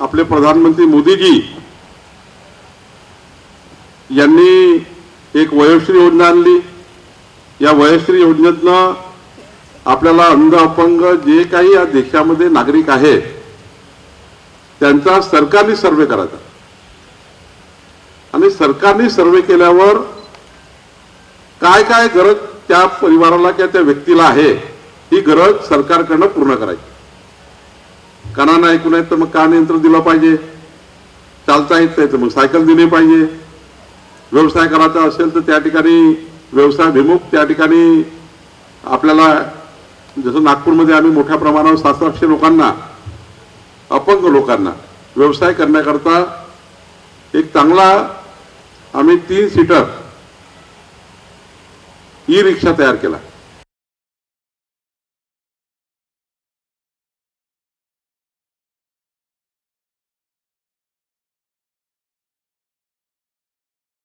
आपले प्रधानमंत्री मोदीजी यांनी एक वयोश्री योजना आणली. या वयोश्री योजनेतनं आपल्याला अंध अपंग जे काही या देशामध्ये नागरिक आहेत त्यांचा सरकारने सर्वे करायचा. आणि सरकारने सर्वे केल्यावर काय काय गरज त्या परिवाराला किंवा त्या व्यक्तीला आहे ही गरज सरकारकडनं पूर्ण करायची. कानानं ऐकून आहेत तर मग कान यंत्र दिलं पाहिजे? चालता येत नाही तर मग सायकल दिली पाहिजे. व्यवसाय करायचा असेल तर त्या ठिकाणी व्यवसायभिमुख त्या ठिकाणी आपल्याला जसं नागपूरमध्ये आम्ही मोठ्या प्रमाणावर सात आठशे लोकांना अपंग लोकांना व्यवसाय करण्याकरता एक चांगला आम्ही तीन सीटर ई रिक्षा तयार केला.